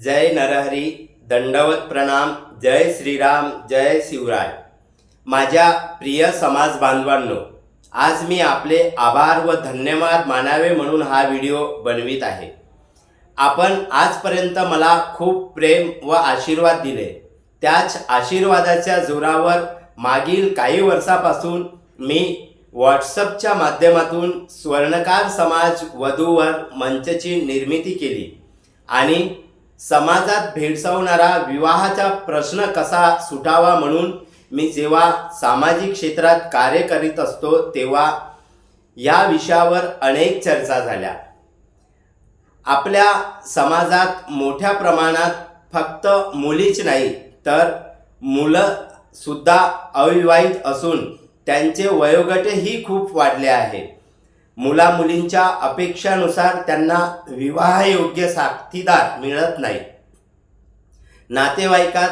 जय नरहरी दंडवत प्रणाम जय श्रीराम जय शिवराय. माझ्या प्रिय समाज बांधवांनो आज मी आपले आभार व धन्यवाद मानावे म्हणून हा व्हिडिओ बनवित आहे. आपण आजपर्यंत मला खूप प्रेम व आशीर्वाद दिले. त्याच आशीर्वादाच्या जोरावर मागील काही वर्षापासून मी व्हॉट्सअपच्या माध्यमातून स्वर्णकार समाज वधूवर मंचची निर्मिती केली आणि समाजात भेडसावणारा विवाहाचा प्रश्न कसा सुटावा म्हणून मी जेव्हा सामाजिक क्षेत्रात कार्य करीत असतो तेव्हा या विषयावर अनेक चर्चा झाल्या. आपल्या समाजात मोठ्या प्रमाणात फक्त मुलीच नाही तर मुलं सुद्धा अविवाहित असून त्यांचे वयोगटही खूप वाढले आहे. मुला मुलींच्या अपेक्षानुसार त्यांना विवाहयोग्य साथीदार मिळत नाही. नातेवाईकात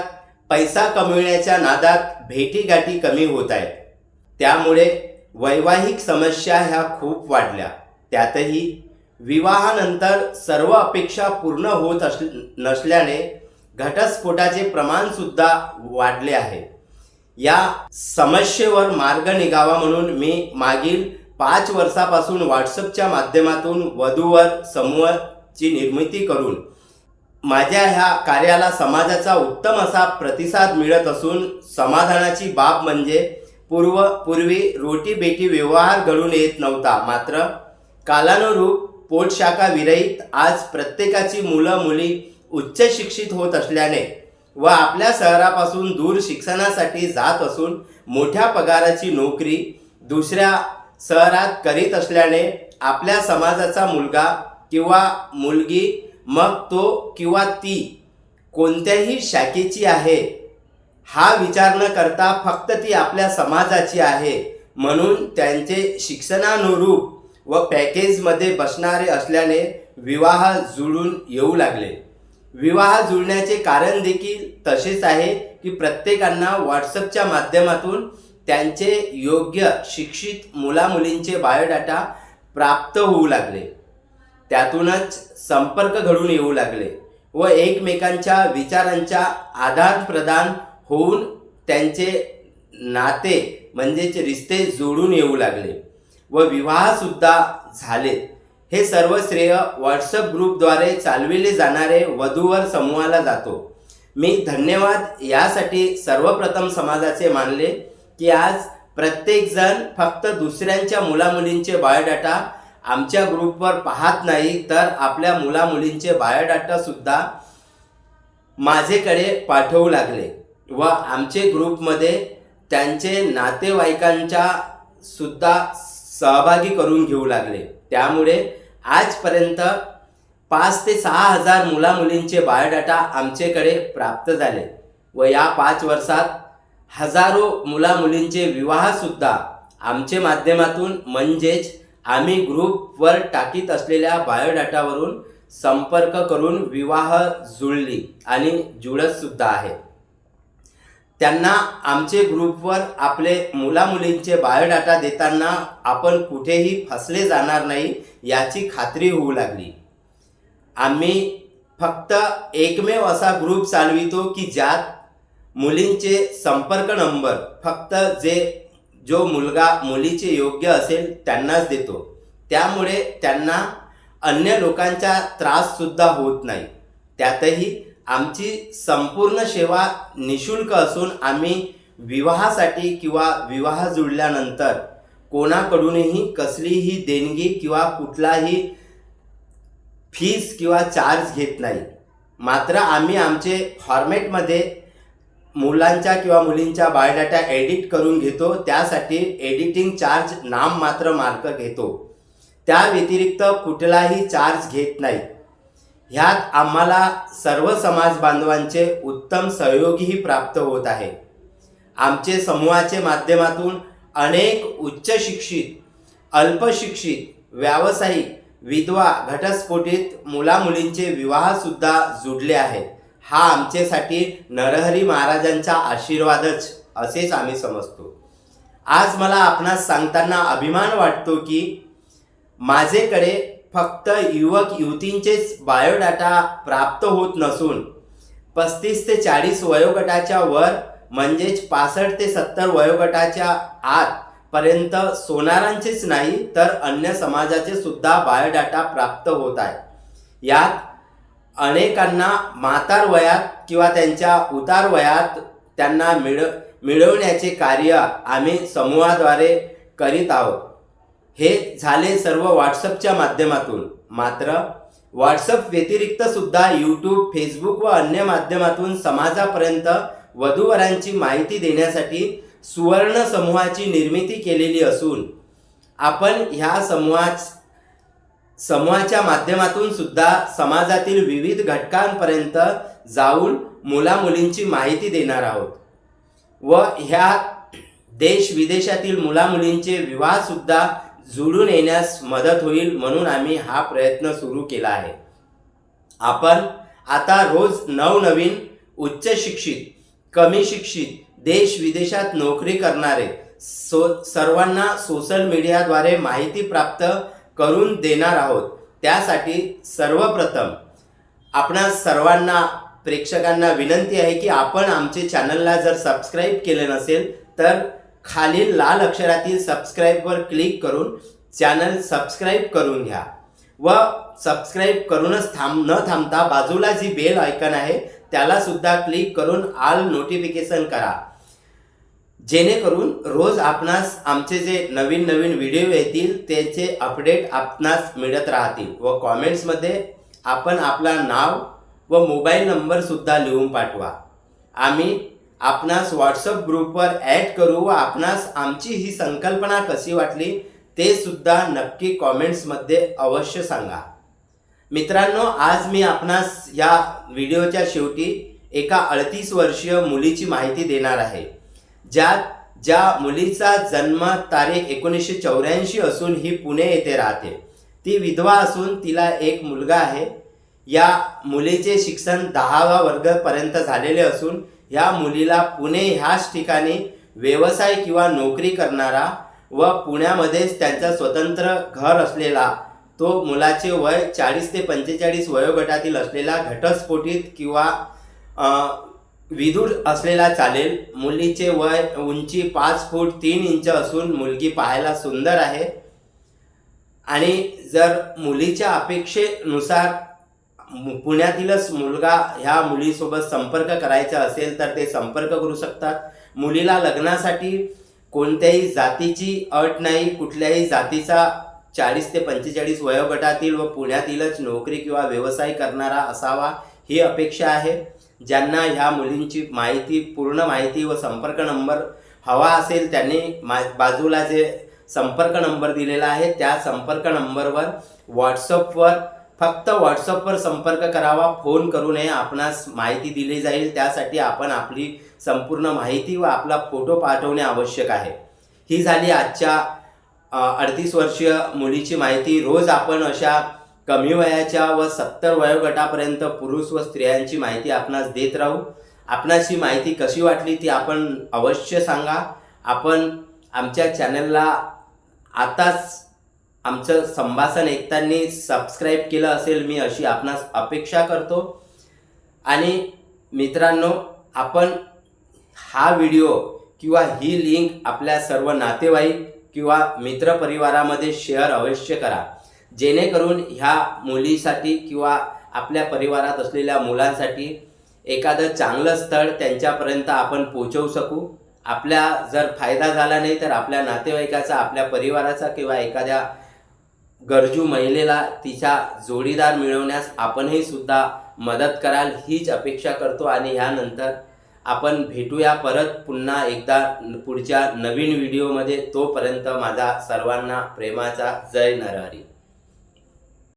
पैसा कमविण्याच्या नादात भेटीगाठी कमी होत आहेत. त्यामुळे वैवाहिक समस्या ह्या खूप वाढल्या. त्यातही विवाहानंतर सर्व अपेक्षा पूर्ण होत अस नसल्याने घटस्फोटाचे प्रमाणसुद्धा वाढले आहे. या समस्येवर मार्ग निघावा म्हणून मी मागील पाच वर्षापासून व्हॉट्सअपच्या माध्यमातून वधूवर समूहाची निर्मिती करून माझ्या ह्या कार्याला समाजाचा उत्तम असा प्रतिसाद मिळत असून समाधानाची बाब म्हणजे पूर्व पूर्वी रोटी बेटी व्यवहार घडून येत नव्हता. मात्र कालानुरूप पोटशाखा विरहित आज प्रत्येकाची मुलं मुली उच्च शिक्षित होत असल्याने व आपल्या शहरापासून दूर शिक्षणासाठी जात असून मोठ्या पगाराची नोकरी दुसऱ्या शहरात करीत असल्याने आपल्या समाजाचा मुलगा किंवा मुलगी मग तो किंवा ती कोणत्याही शाखेची आहे. हा विचार न करता फक्त ती आपल्या समाजाची आहे. म्हणून त्यांचे शिक्षणानुरूप व पॅकेजमध्ये बसणारे असल्याने विवाह जुळून येऊ लागले. विवाह जुळण्याचे कारण देखील तसेच आहे की प्रत्येकांना व्हॉट्सअपच्या माध्यमातून त्यांचे योग्य शिक्षित मुलामुलींचे बायोडाटा प्राप्त होऊ लागले. त्यातूनच संपर्क घडून येऊ लागले व एकमेकांच्या विचारांच्या आदानप्रदान होऊन त्यांचे नाते म्हणजेच रिश्ते जोडून येऊ लागले व विवाहसुद्धा झाले. हे सर्व श्रेय व्हॉट्सअप ग्रुपद्वारे चालविले जाणारे वधूवर समूहाला जातो. मी धन्यवाद यासाठी सर्वप्रथम समाजाचे मानले. की आज प्रत्येकजण फक्त दुसऱ्यांच्या मुलामुलींचे बायोडाटा आमच्या ग्रुपवर पाहत नाही तर आपल्या मुलामुलींचे बायोडाटासुद्धा माझेकडे पाठवू लागले. व आमचे ग्रुपमध्ये त्यांचे नातेवाईकांच्या सुद्धा सहभागी करून घेऊ लागले. त्यामुळे आजपर्यंत पाच ते सहा हजार मुलामुलींचे बायोडाटा आमच्याकडे प्राप्त झाले. व या पाच वर्षात हजारो मुलामुलींचे विवाहसुद्धा आमचे माध्यमातून म्हणजेच आम्ही ग्रुपवर टाकीत असलेल्या बायोडाटावरून संपर्क करून विवाह जुळली आणि जुळतसुद्धा आहे. त्यांना आमचे ग्रुपवर आपले मुलामुलींचे बायोडाटा देताना आपण कुठेही फसले जाणार नाही याची खात्री होऊ लागली. आम्ही फक्त एकमेव असा ग्रुप चालवितो की ज्यात मुलींचे संपर्क नंबर फक्त जे जो मुलगा मुलीचे योग्य असेल त्यांनाच देतो. त्यामुळे त्यांना अन्य लोकांचा त्राससुद्धा होत नाही. त्यातही आमची संपूर्ण सेवा निशुल्क असून आम्ही विवाहासाठी किंवा विवाह जुळल्यानंतर कोणाकडूनही कसलीही देणगी किंवा कुठलाही फीस किंवा चार्ज घेत नाही. मात्र आम्ही आमचे फॉर्मेटमध्ये मुलांच्या किंवा मुलींच्या बायोडाटा एडिट करून घेतो त्यासाठी एडिटिंग चार्ज नाम मात्र मार्क घेतो. त्या व्यतिरिक्त कुठलाही चार्ज घेत नाही. ह्यात आम्हाला सर्व समाज बांधवांचे उत्तम सहयोगीही प्राप्त होत आहे. आमचे समूहाचे माध्यमातून अनेक उच्च शिक्षित अल्पशिक्षित व्यावसायिक विधवा घटस्फोटित मुलामुलींचे विवाहसुद्धा जुडले आहेत. हा आमच्यासाठी नरहरी महाराजांचा आशीर्वादच असेच आम्ही समजतो. आज मला आपणास सांगताना अभिमान वाटतो की माझेकडे फक्त युवक युवतींचेच बायोडाटा प्राप्त होत नसून पस्तीस ते चाळीस वयोगटाच्या वर म्हणजेच पासष्ट ते सत्तर वयोगटाच्या आत पर्यंत सोनारांचेच नाही तर अन्य समाजाचे सुद्धा बायोडाटा प्राप्त होत आहे. यात अनेकांना मातार वयात किंवा त्यांच्या उतार वयात त्यांना मिळ मिळवण्याचे कार्य आम्ही समूहाद्वारे करीत आहोत. हे झाले सर्व व्हॉट्सअपच्या माध्यमातून. मात्र व्हॉट्सअप व्यतिरिक्त सुद्धा यूट्यूब फेसबुक व अन्य माध्यमातून समाजापर्यंत वधूवरांची माहिती देण्यासाठी सुवर्ण समूहाची निर्मिती केलेली असून आपण ह्या समूहात समूहाच्या माध्यमातून सुद्धा समाजातील विविध घटकांपर्यंत जाऊन मुलामुलींची माहिती देणार आहोत. व ह्या देश विदेशातील मुलामुलींचे विवाह सुद्धा जुळून येण्यास मदत होईल म्हणून आम्ही हा प्रयत्न सुरू केला आहे. आपण आता रोज नवनवीन उच्च शिक्षित कमी शिक्षित देश विदेशात नोकरी करणारे सो सर्वांना सोशल मीडियाद्वारे माहिती प्राप्त करून देणार आहोत. त्यासाठी सर्वप्रथम आपणा सर्वांना प्रेक्षकांना विनंती आहे की आपण आमचे चॅनलला जर सबस्क्राईब केले नसेल तर खालील लाल अक्षरातील सबस्क्राईबवर क्लिक करून चॅनल सबस्क्राईब करून घ्या. व सबस्क्राईब करूनच थांब न थांबता बाजूला जी बेल आयकन आहे त्याला सुद्धा क्लिक करून आल नोटिफिकेशन करा. जेणेकरून रोज आपणास आमचे जे नवीन नवीन व्हिडिओ येतील त्याचे अपडेट आपणास मिळत राहतील व कॉमेंट्समध्ये आपण आपला नाव व मोबाईल नंबरसुद्धा लिहून पाठवा. आम्ही आपणास व्हॉट्सअप ग्रुपवर ॲड करू व आपणास आमची ही संकल्पना कशी वाटली ते सुद्धा नक्की कॉमेंट्समध्ये अवश्य सांगा. मित्रांनो आज मी आपणास या व्हिडिओच्या शेवटी एका अडतीस वर्षीय मुलीची माहिती देणार आहे. ज्यात ज्या मुलीचा जन्म तारीख एकोणीसशे चौऱ्याऐंशी असून ही पुणे येथे राहते. ती विधवा असून तिला एक मुलगा आहे. या मुलीचे शिक्षण दहावा वर्गपर्यंत झालेले असून ह्या मुलीला पुणे ह्याच ठिकाणी व्यवसाय किंवा नोकरी करणारा व पुण्यामध्येच त्यांचा स्वतंत्र घर असलेला तो मुलाचे वय चाळीस ते पंचेचाळीस वयोगटातील असलेला घटस्फोटीत किंवा विदूर असलेला चालेल. मुलीचे वय उंची पाच फूट तीन इंच असून मुलगी पाहायला सुंदर आहे. आणि जर मुलीच्या अपेक्षेनुसार पुण्यातीलच मुलगा ह्या मुलीसोबत संपर्क करायचा असेल तर ते संपर्क करू शकतात. मुलीला लग्नासाठी कोणत्याही जातीची अट नाही. कुठल्याही जातीचा चाळीस ते पंचेचाळीस वयोगटातील व पुण्यातीलच नोकरी किंवा व्यवसाय करणारा असावा ही अपेक्षा आहे. ज्यांना ह्या मुलींची माहिती पूर्ण माहिती व संपर्क नंबर हवा असेल त्यांनी मा बाजूला जे संपर्क नंबर दिलेला आहे त्या संपर्क नंबरवर व्हॉट्सअपवर फक्त व्हॉट्सअपवर संपर्क करावा फोन करू नये आपणास माहिती दिली जाईल त्यासाठी आपण आपली संपूर्ण माहिती व आपला फोटो पाठवणे आवश्यक आहे. ही झाली आजच्या अडतीस वर्षीय मुलीची माहिती. रोज आपण अशा कमी वयाच्या व सत्तर वयोगटापर्यंत पुरुष व स्त्रियांची माहिती आपणास देत राहू. आपणास ही माहिती कशी वाटली ती आपण अवश्य सांगा. आपण आमच्या चॅनलला आताच आमचं संभाषण ऐकताना सबस्क्राईब केलं असेल मी अशी आपणास अपेक्षा करतो. आणि मित्रांनो आपण हा व्हिडिओ किंवा ही लिंक आपल्या सर्व नातेवाईक किंवा मित्रपरिवारामध्ये शेअर अवश्य करा. जेणेकरून ह्या मुलीसाठी किंवा आपल्या परिवारात असलेल्या मुलांसाठी एखादं चांगलं स्थळ त्यांच्यापर्यंत आपण पोचवू शकू. आपल्या जर फायदा झाला नाही तर आपल्या नातेवाईकाचा आपल्या परिवाराचा किंवा एखाद्या गरजू महिलेला तिचा जोडीदार मिळवण्यास आपणही सुद्धा मदत कराल हीच अपेक्षा करतो आणि ह्यानंतर आपण भेटूया परत पुन्हा एकदा पुढच्या नवीन व्हिडिओमध्ये. तोपर्यंत माझा सर्वांना प्रेमाचा जय नरहरी.